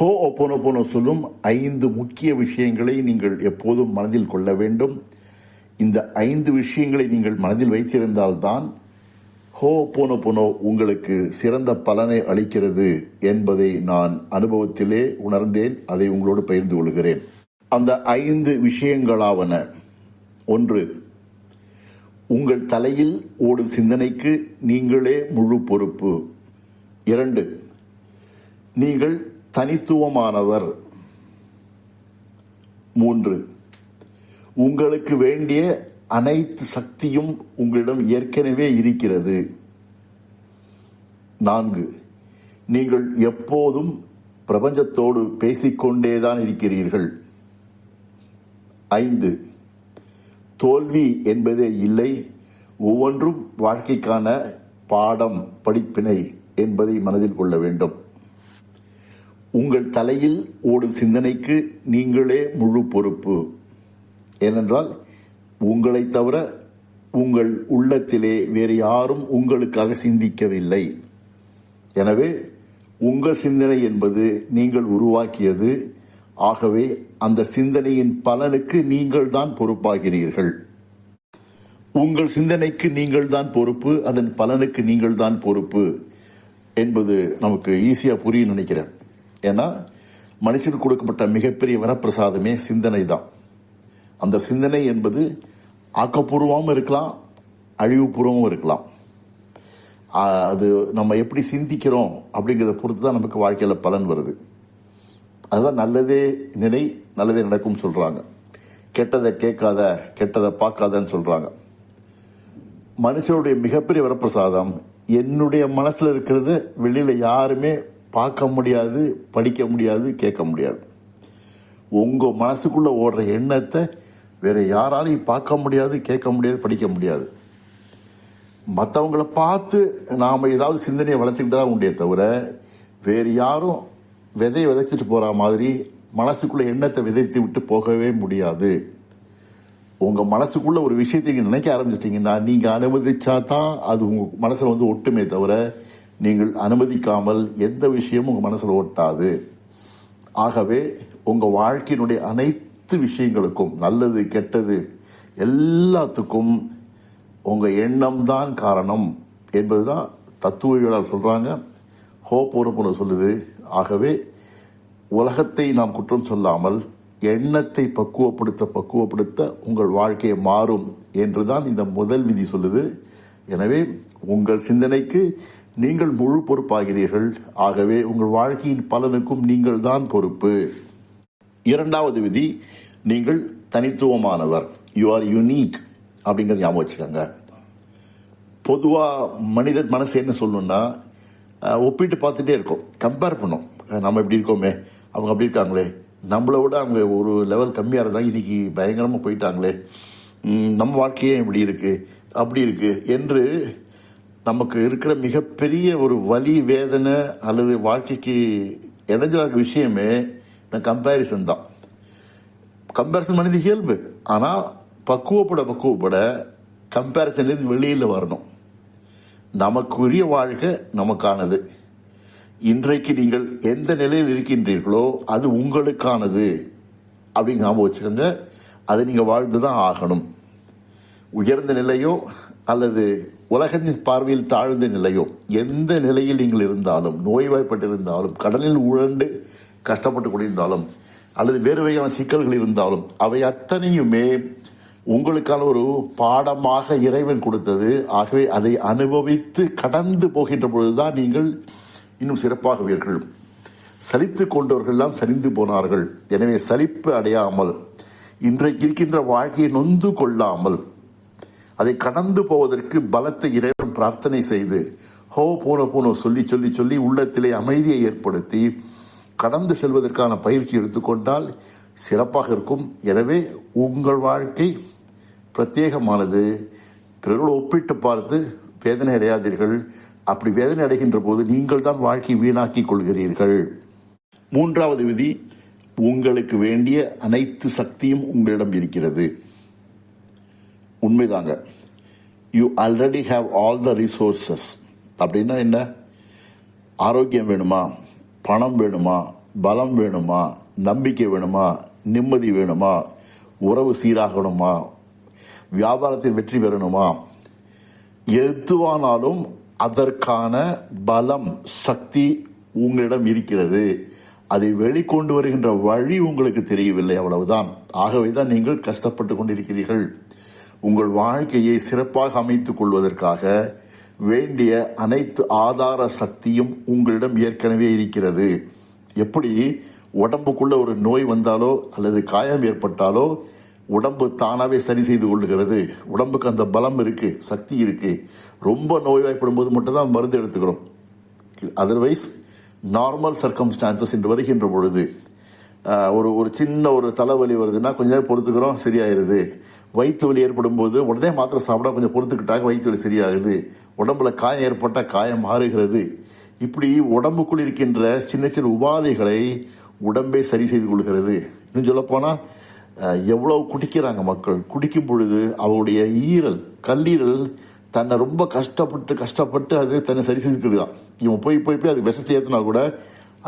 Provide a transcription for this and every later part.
ஹோ ஒப்போனோபோனோ சொல்லும் ஐந்து முக்கிய விஷயங்களை நீங்கள் எப்போதும் மனதில் கொள்ள வேண்டும். இந்த ஐந்து விஷயங்களை நீங்கள் மனதில் வைத்திருந்தால்தான் ஹோ போனோ உங்களுக்கு சிறந்த பலனை அளிக்கிறது என்பதை நான் அனுபவத்திலே உணர்ந்தேன். அதை உங்களோடு பகிர்ந்து கொள்கிறேன். அந்த ஐந்து விஷயங்களாவன. ஒன்று உங்கள் தலையில் ஓடும் சிந்தனைக்கு நீங்களே முழு பொறுப்பு. இரண்டு நீங்கள் தனித்துவமானவர். மூன்று. உங்களுக்கு வேண்டிய அனைத்து சக்தியும் உங்களிடம் ஏற்கனவே இருக்கிறது. நான்கு. நீங்கள் எப்போதும் பிரபஞ்சத்தோடு பேசிக்கொண்டேதான் இருக்கிறீர்கள். ஐந்து. தோல்வி என்பதே இல்லை ஒவ்வொன்றும் வாழ்க்கைக்கான பாடம் படிப்பினை என்பதை மனதில் கொள்ள வேண்டும். உங்கள் தலையில் ஓடும் சிந்தனைக்கு நீங்களே முழு பொறுப்பு. ஏனென்றால் உங்களை தவிர உங்கள் உள்ளத்திலே வேறு யாரும் உங்களுக்காக சிந்திக்கவில்லை. எனவே உங்கள் சிந்தனை என்பது நீங்கள் உருவாக்கியது. ஆகவே அந்த சிந்தனையின் பலனுக்கு நீங்கள் தான் பொறுப்பாகிறீர்கள். உங்கள் சிந்தனைக்கு நீங்கள் தான் பொறுப்பு அதன் பலனுக்கு நீங்கள் தான் பொறுப்பு என்பது நமக்கு ஈஸியாக புரியும் நினைக்கிறேன். ஏன்னா மனுஷனுக்கு கொடுக்கப்பட்ட மிகப்பெரிய வரப்பிரசாதமே சிந்தனை தான் அந்த சிந்தனை என்பது ஆக்கப்பூர்வமும் இருக்கலாம் அழிவுபூர்வமும் இருக்கலாம். அது நம்ம எப்படி சிந்திக்கிறோம் அப்படிங்கிறத பொறுத்து தான் நமக்கு வாழ்க்கையில் பலன் வருது. அதுதான் நல்லதே நினை நல்லதே நடக்கும் சொல்கிறாங்க கெட்டதை கேட்காத கெட்டதை பார்க்காதன்னு சொல்கிறாங்க மனுஷனுடைய மிகப்பெரிய வரப்பிரசாதம் என்னுடைய மனசில் இருக்கிறது வெளியில் யாருமே பார்க்க முடியாது படிக்க முடியாது கேட்க முடியாது. உங்கள் மனசுக்குள்ளே ஓடுற எண்ணத்தை வேற யாராலையும் பார்க்க முடியாது கேட்க முடியாது படிக்க முடியாது. மற்றவங்கள பார்த்து நாம் ஏதாவது சிந்தனையை வளர்த்துக்கிட்டு தான் உண்டே தவிர வேறு யாரும் விதையை விதைச்சிட்டு போகிற மாதிரி மனசுக்குள்ளே எண்ணத்தை விதைத்து விட்டு போகவே முடியாது. உங்கள் மனசுக்குள்ளே ஒரு விஷயத்தை நீங்கள் நினைக்க ஆரம்பிச்சிட்டிங்கன்னா நீங்கள் அனுமதிச்சா தான் அது உங்கள் மனசில் வந்து ஒட்டுமே தவிர நீங்கள் அனுமதிக்காமல் எந்த விஷயமும் உங்க மனசுல ஒட்டாது. ஆகவே உங்க வாழ்க்கையினுடைய அனைத்து விஷயங்களுக்கும் நல்லது கெட்டது எல்லாத்துக்கும் உங்க எண்ணம் தான் காரணம் என்பதுதான் தத்துவவியலாளர் சொல்றாங்க. ஹோப்போரப்புன்னு சொல்லுது. ஆகவே உலகத்தை நாம் குற்றம் சொல்லாமல் எண்ணத்தை பக்குவப்படுத்த பக்குவப்படுத்த உங்கள் வாழ்க்கையை மாறும் என்றுதான் இந்த முதல் விதி சொல்லுது. எனவே உங்கள் சிந்தனைக்கு நீங்கள் முழு பொறுப்பாகிறீர்கள். ஆகவே உங்கள் வாழ்க்கையின் பலனுக்கும் நீங்கள் தான் பொறுப்பு. இரண்டாவது விதி நீங்கள் தனித்துவமானவர். யூ ஆர் யூனிக் அப்படிங்கிற ஞாபகம் வச்சுக்கோங்க. பொதுவாக மனிதன் மனசு என்ன சொல்லணும்னா ஒப்பிட்டு பார்த்துட்டே இருக்கும். கம்பேர் பண்ணோம். நம்ம இப்படி இருக்கோமே. அவங்க அப்படி இருக்காங்களே. நம்மளை விட அவங்க ஒரு லெவல் கம்மியாக இருந்தால் இன்னைக்கு பயங்கரமாக போயிட்டாங்களே. நம்ம வாழ்க்கையே இப்படி இருக்குது அப்படி இருக்குது என்று நமக்கு இருக்கிற மிகப்பெரிய ஒரு வலி வேதனை அல்லது வாழ்க்கைக்கு இடைஞ்சலா இருக்க விஷயமே இந்த கம்பேரிசன் தான். கம்பேரிசன் மனித இயல்பு. ஆனால் பக்குவப்பட பக்குவப்பட கம்பேரிசன்லேருந்து வெளியில் வரணும். நமக்குரிய வாழ்க்கை நமக்கானது. இன்றைக்கு நீங்கள் எந்த நிலையில் இருக்கின்றீர்களோ அது உங்களுக்கானது. அப்படின்னு ஞாபகம் வச்சுக்கோங்க. அதை நீங்கள் வாழ்ந்து தான் ஆகணும். உயர்ந்த நிலையோ அல்லது உலகத்தின் பார்வையில் தாழ்ந்த நிலையோ எந்த நிலையில் நீங்கள் இருந்தாலும் நோய்வாய்ப்பட்டிருந்தாலும் கடலில் உழண்டு கஷ்டப்பட்டு கொண்டிருந்தாலும் அல்லது வேறு வகையான சிக்கல்கள் இருந்தாலும் அவை அத்தனையுமே உங்களுக்கான ஒரு பாடமாக இறைவன் கொடுத்தது. ஆகவே அதை அனுபவித்து கடந்து போகின்ற பொழுதுதான் நீங்கள் இன்னும் சிறப்பாகுவீர்கள். சலித்து கொண்டவர்கள் எல்லாம் சரிந்து போனார்கள். எனவே சலிப்பு அடையாமல் இன்றைக்கு இருக்கின்ற வாழ்க்கையை நொந்து கொள்ளாமல் அதை கடந்து போவதற்கு பலத்தை இறைவன் பிரார்த்தனை செய்து ஹோ போனோ போனோ சொல்லி சொல்லி சொல்லி உள்ளத்திலே அமைதியை ஏற்படுத்தி கடந்து செல்வதற்கான பயிற்சி எடுத்துக்கொண்டால் சிறப்பாக இருக்கும். எனவே உங்கள் வாழ்க்கை பிரத்யேகமானது. பிறரோடு ஒப்பிட்டு பார்த்து வேதனை அடையாதீர்கள். அப்படி வேதனை அடைகின்ற போது நீங்கள் தான் வாழ்க்கை வீணாக்கிக் கொள்கிறீர்கள். மூன்றாவது விதி உங்களுக்கு வேண்டிய அனைத்து சக்தியும் உங்களிடம் இருக்கிறது. உண்மைதாங்க. You already have all the resources அப்படின்னா என்ன? ஆரோக்கியம் வேணுமா? பணம் வேணுமா? பலம் வேணுமா? நம்பிக்கை வேணுமா? நிம்மதி வேணுமா? உறவு சீராகணுமா? வியாபாரத்தில் வெற்றி பெறணுமா? எதுவானாலும் அதற்கான பலம் சக்தி உங்களிடம் இருக்கிறது. அதை வெளிக்கொண்டு வருகின்ற வழி உங்களுக்கு தெரியவில்லை அவ்வளவுதான். ஆகவே தான் நீங்கள் கஷ்டப்பட்டு கொண்டிருக்கிறீர்கள். உங்கள் வாழ்க்கையை சிறப்பாக அமைத்துக் கொள்வதற்காக வேண்டிய அனைத்து ஆதார சக்தியும் உங்களிடம் ஏற்கனவே இருக்கிறது. எப்படி உடம்புக்குள்ள ஒரு நோய் வந்தாலோ அல்லது காயம் ஏற்பட்டாலோ உடம்பு தானாகவே சரி செய்து கொள்ளுகிறது உடம்புக்கு அந்த பலம் இருக்கு சக்தி இருக்கு. ரொம்ப நோய்வாய்ப்படும் போது மட்டும் தான் மருந்து எடுத்துக்கிறோம். அதர்வைஸ் நார்மல் சர்க்கம்ஸ்டான்சஸ் என்று வருகின்ற பொழுது ஒரு ஒரு சின்ன ஒரு தலைவலி வருதுன்னா கொஞ்ச நேரம் பொறுத்துக்கிறோம் சரியாயிருது. வயிற்று வலி ஏற்படும் போது உடனே மாத்திரை சாப்பிட கொஞ்சம் பொறுத்துக்கிட்டாக்க வயிற்று வலி சரியாகுது. உடம்புல காயம் ஏற்பட்டால் காயம் மாறுகிறது. இப்படி உடம்புக்குள் இருக்கின்ற சின்ன சின்ன உபாதைகளை உடம்பே சரி செய்து கொள்கிறது. இன்னும் சொல்லப்போனால் எவ்வளவு குடிக்கிறாங்க மக்கள். குடிக்கும் பொழுது அவருடைய ஈரல் கல்லீரல் தன்னை ரொம்ப கஷ்டப்பட்டு கஷ்டப்பட்டு அது தன்னை சரி செஞ்சுக்கிட்டுதான் இவன் போய் போய் போய் அது விஷத்தை ஏற்றினா கூட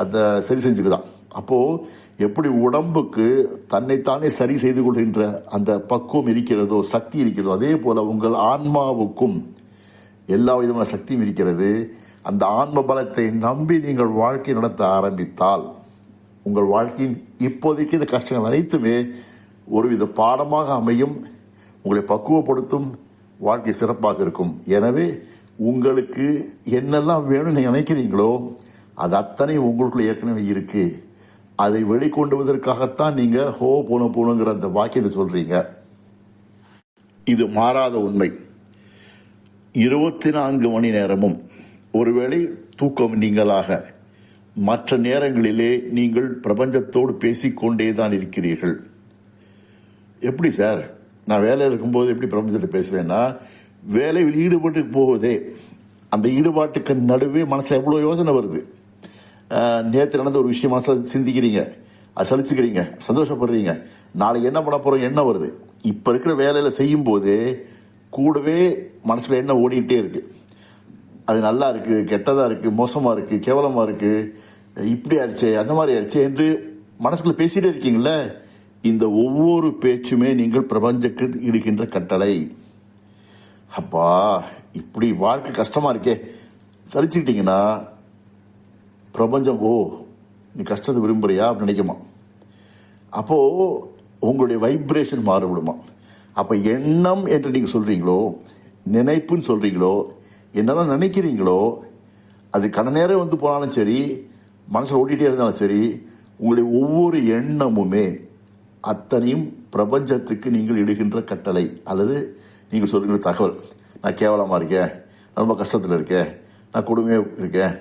அதை சரி செஞ்சுக்குதான் அப்போது எப்படி உடம்புக்கு தன்னைத்தானே சரி செய்து கொள்கின்ற அந்த பக்குவம் இருக்கிறதோ சக்தி இருக்கிறதோ அதே போல் உங்கள் ஆன்மாவுக்கும் எல்லா விதமான சக்தியும் இருக்கிறது. அந்த ஆன்ம பலத்தை நம்பி நீங்கள் வாழ்க்கை நடத்த ஆரம்பித்தால் உங்கள் வாழ்க்கையின் இப்போதைக்கு இந்த கஷ்டங்கள் அனைத்துமே ஒருவித பாடமாக அமையும் உங்களை பக்குவப்படுத்தும் வாழ்க்கை சிறப்பாக இருக்கும். எனவே உங்களுக்கு என்னெல்லாம் வேணும்னு நினைக்கிறீங்களோ அது அத்தனை உங்களுக்குள்ள ஏற்கனவே இருக்கு. அதை வெளிக்கொண்டுவதற்காகத்தான் நீங்கள் நீங்க ஹோ போன போனுங்கிற அந்த வாக்கியத்தை சொல்றீங்க. இது மாறாத உண்மை. இருபத்தி நான்கு மணி நேரமும் ஒருவேளை தூக்கம் நீங்களாக மற்ற நேரங்களிலே நீங்கள் பிரபஞ்சத்தோடு பேசிக்கொண்டே தான் இருக்கிறீர்கள். எப்படி சார்? நான் வேலையில் இருக்கும்போது எப்படி பிரபஞ்சத்தில் பேசுவேன்னா வேலையில் ஈடுபட்டு போவதே அந்த ஈடுபாட்டுக்கு நடுவே மனசு எவ்வளோ யோசனை வருது. நேற்று நடந்த ஒரு விஷயமா சிந்திக்கிறீங்க. சலிச்சுக்கிறீங்க. சந்தோஷப்படுறீங்க. நாளைக்கு என்ன பண்ண போறோம்? என்ன வருது? இப்ப இருக்கிற வேலையில செய்யும் போது கூடவே மனசுல என்ன ஓடிக்கிட்டே இருக்கு. அது நல்லா இருக்கு கெட்டதா இருக்கு மோசமா இருக்கு கேவலமா இருக்கு. இப்படி ஆயிடுச்சு அந்த மாதிரி ஆயிடுச்சு என்று மனசுக்குள்ள பேசிட்டே இருக்கீங்களே இந்த ஒவ்வொரு பேச்சுமே நீங்கள் பிரபஞ்சக்கு இடுகின்ற கட்டளை. அப்பா இப்படி வாழ்க்கை கஷ்டமா இருக்கே. சலிச்சுக்கிட்டீங்கன்னா பிரபஞ்சம் ஓ நீ கஷ்டத்தை விரும்புறியா அப்படின்னு நினைக்குமா? அப்போ உங்களுடைய வைப்ரேஷன் மாறுபடுமா அப்ப எண்ணம் என்று நீங்க சொல்றீங்களோ நினைப்புன்னு சொல்றீங்களோ என்னெல்லாம் நினைக்கிறீங்களோ அது கட நேரம் வந்து போனாலும் சரி மனசில் ஓட்டிகிட்டே இருந்தாலும் சரி உங்களுடைய ஒவ்வொரு எண்ணமுமே அத்தனையும் பிரபஞ்சத்துக்கு நீங்கள் இடுகின்ற கட்டளை. அல்லது நீங்கள் சொல்கிற தகவல். நான் கேவலமாக இருக்கேன் ரொம்ப கஷ்டத்தில் இருக்கேன் நான் கொடுமையாக இருக்கேன்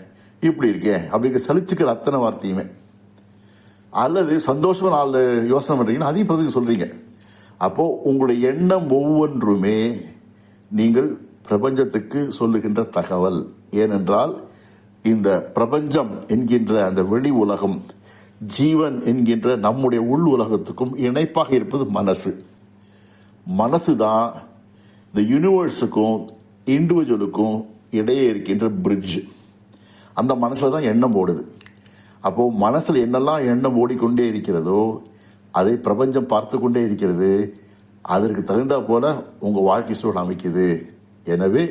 இப்படி இருக்கே அப்படிங்கிற சலிச்சுக்கிற அத்தனை வார்த்தையுமே. அல்லது சந்தோஷமாக நாலு யோசனை பண்றீங்கன்னா அதையும் பிரபஞ்சம் சொல்றீங்க. அப்போ உங்களுடைய எண்ணம் ஒவ்வொன்றுமே நீங்கள் பிரபஞ்சத்துக்கு சொல்லுகின்ற தகவல். ஏனென்றால் இந்த பிரபஞ்சம் என்கின்ற அந்த வெளி உலகம் ஜீவன் என்கின்ற நம்முடைய உள் உலகத்துக்கும் இணைப்பாக இருப்பது மனசு. மனசு தான் இந்த யூனிவர்ஸுக்கும் இண்டிவிஜுவலுக்கும் இடையே இருக்கின்ற பிரிட்ஜ் அந்த மனசில் தான் எண்ணம் ஓடுது. அப்போது மனசில் என்னெல்லாம் எண்ணம் ஓடிக்கொண்டே இருக்கிறதோ அதை பிரபஞ்சம் பார்த்து கொண்டே இருக்கிறது. அதற்கு தகுந்தா போல உங்கள் வாழ்க்கை சூழல் அமைக்குது. எனவே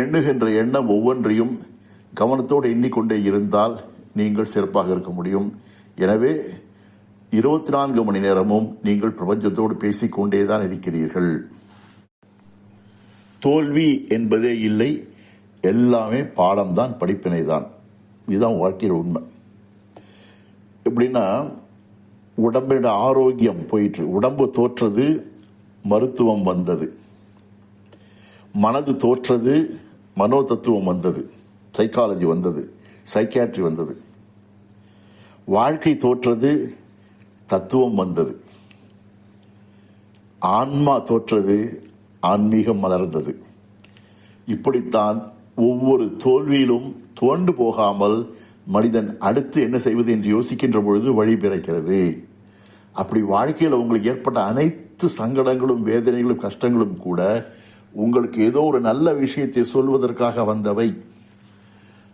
எண்ணுகின்ற எண்ணம் ஒவ்வொன்றையும் கவனத்தோடு எண்ணிக்கொண்டே இருந்தால் நீங்கள் சிறப்பாக இருக்க முடியும். எனவே இருபத்தி நான்கு மணி நேரமும் நீங்கள் பிரபஞ்சத்தோடு பேசிக்கொண்டே தான் இருக்கிறீர்கள். தோல்வி என்பதே இல்லை எல்லாமே பாடம்தான் படிப்பினை தான் இதுதான் வாழ்க்கையில் உண்மை. எப்படின்னா உடம்போட ஆரோக்கியம் போயிட்டு உடம்பு தோற்றது மருத்துவம் வந்தது. மனது தோற்றது மனோ தத்துவம் வந்தது. சைக்காலஜி வந்தது சைக்கியாட்ரி வந்தது. வாழ்க்கை தோற்றது தத்துவம் வந்தது. ஆன்மா தோற்றது ஆன்மீகம் மலர்ந்தது. இப்படித்தான் ஒவ்வொரு தோல்வியிலும் துவண்டு போகாமல் மனிதன் அடுத்து என்ன செய்வது என்று யோசிக்கின்ற பொழுது வழி பிறக்கிறது. அப்படி வாழ்க்கையில் உங்களுக்கு ஏற்பட்ட அனைத்து சங்கடங்களும் வேதனைகளும் கஷ்டங்களும் கூட உங்களுக்கு ஏதோ ஒரு நல்ல விஷயத்தை சொல்வதற்காக வந்தவை.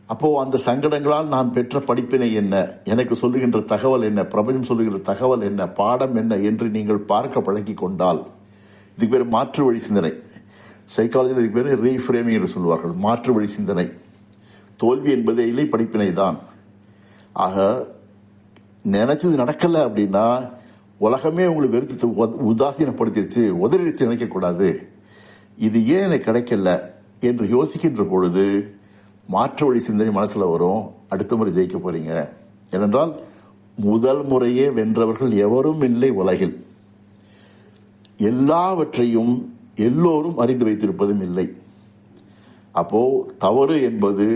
அப்போ அந்த சங்கடங்களால் நான் பெற்ற படிப்பினை என்ன? எனக்கு சொல்லுகின்ற தகவல் என்ன? பிரபஞ்சம் சொல்லுகின்ற தகவல் என்ன? பாடம் என்ன? என்று நீங்கள் பார்க்க பழகி கொண்டால் இதுக்கு பேர் மாற்று வழி சிந்தனை. சைக்காலஜியில் இதுக்கு பேர் ரீஃப்ரேமிங் என்று சொல்வார்கள் மாற்று வழி சிந்தனை. தோல்வி என்பதே இல்லை படிப்பினை தான். ஆக நினைச்சது நடக்கலை அப்படின்னா உலகமே உங்களை வெறுத்து உத- உதாசீனப்படுத்திருச்சு உதறிடுச்சு நினைக்கக்கூடாது. இது ஏன் எனக்கு கிடைக்கல என்று யோசிக்கின்ற பொழுது மாற்று வழி சிந்தனை மனசில் வரும். அடுத்த முறை ஜெயிக்க போறீங்க. ஏனென்றால் முதல் முறையே வென்றவர்கள் எவரும் இல்லை உலகில். எல்லாவற்றையும் எல்லோரும் அறிந்து வைத்திருப்பதும் இல்லை. அப்போ தவறு என்பது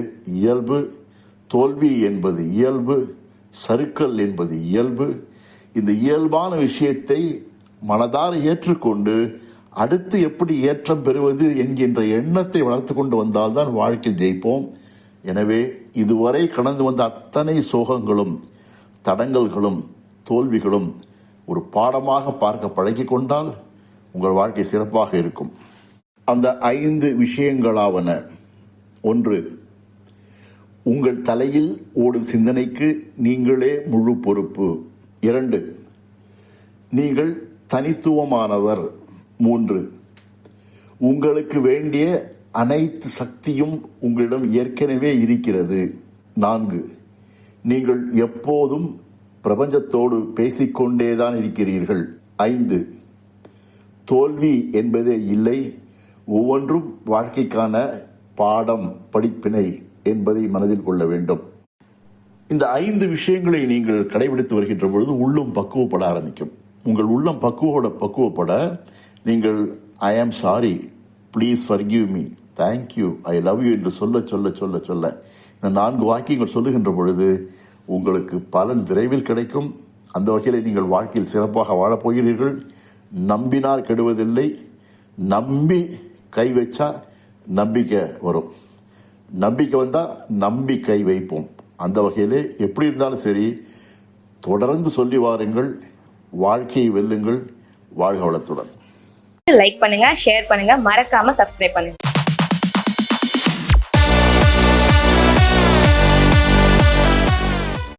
இயல்பு தோல்வி என்பது இயல்பு சறுக்கல் என்பது இயல்பு. இந்த இயல்பான விஷயத்தை மனதார ஏற்றுக்கொண்டு அடுத்து எப்படி ஏற்றம் பெறுவது என்கின்ற எண்ணத்தை வளர்த்து கொண்டு வந்தால்தான் வாழ்க்கையில் ஜெயிப்போம். எனவே இதுவரை கடந்து வந்த அத்தனை சோகங்களும் தடங்கல்களும் தோல்விகளும் ஒரு பாடமாக பார்க்க பழகிக்கொண்டால் கொண்டால் உங்கள் வாழ்க்கை சிறப்பாக இருக்கும். அந்த ஐந்து விஷயங்களாவன. ஒன்று உங்கள் தலையில் ஓடும் சிந்தனைக்கு நீங்களே முழு பொறுப்பு. இரண்டு நீங்கள் தனித்துவமானவர். மூன்று உங்களுக்கு வேண்டிய அனைத்து சக்தியும் உங்களிடம் ஏற்கனவே இருக்கிறது. நான்கு நீங்கள் எப்போதும் பிரபஞ்சத்தோடு பேசிக்கொண்டேதான் இருக்கிறீர்கள். ஐந்து தோல்வி என்பதே இல்லை. ஒவ்வொன்றும் வாழ்க்கைக்கான பாடம் படிப்பினை என்பதை மனதில் கொள்ள வேண்டும். இந்த ஐந்து விஷயங்களை நீங்கள் கடைபிடித்து வருகின்ற பொழுது உள்ளம் பக்குவப்பட ஆரம்பிக்கும். உங்கள் உள்ளம் பக்குவோட பக்குவப்பட நீங்கள் I am sorry please forgive me thank you I love you என்று சொல்ல சொல்ல சொல்ல சொல்ல இந்த நான்கு வாக்கியங்கள் சொல்லுகின்ற பொழுது உங்களுக்கு பலன் விரைவில் கிடைக்கும். அந்த வகையில் நீங்கள் வாழ்க்கையில் சிறப்பாக வாழப்போகிறீர்கள் நம்பினார் கெடுவதில்லை. நம்பி கை வச்சா நம்பிக்கை வரும். நம்பிக்கை வந்தால் நம்பி கை வைப்போம். அந்த வகையிலே எப்படி இருந்தாலும் சரி தொடர்ந்து சொல்லி வாருங்கள் வாழ்க்கையை வெல்லுங்கள் வாழ்க வளத்துடன். லைக் பண்ணுங்க ஷேர் பண்ணுங்க மறக்காம சப்ஸ்கிரைப் பண்ணுங்க.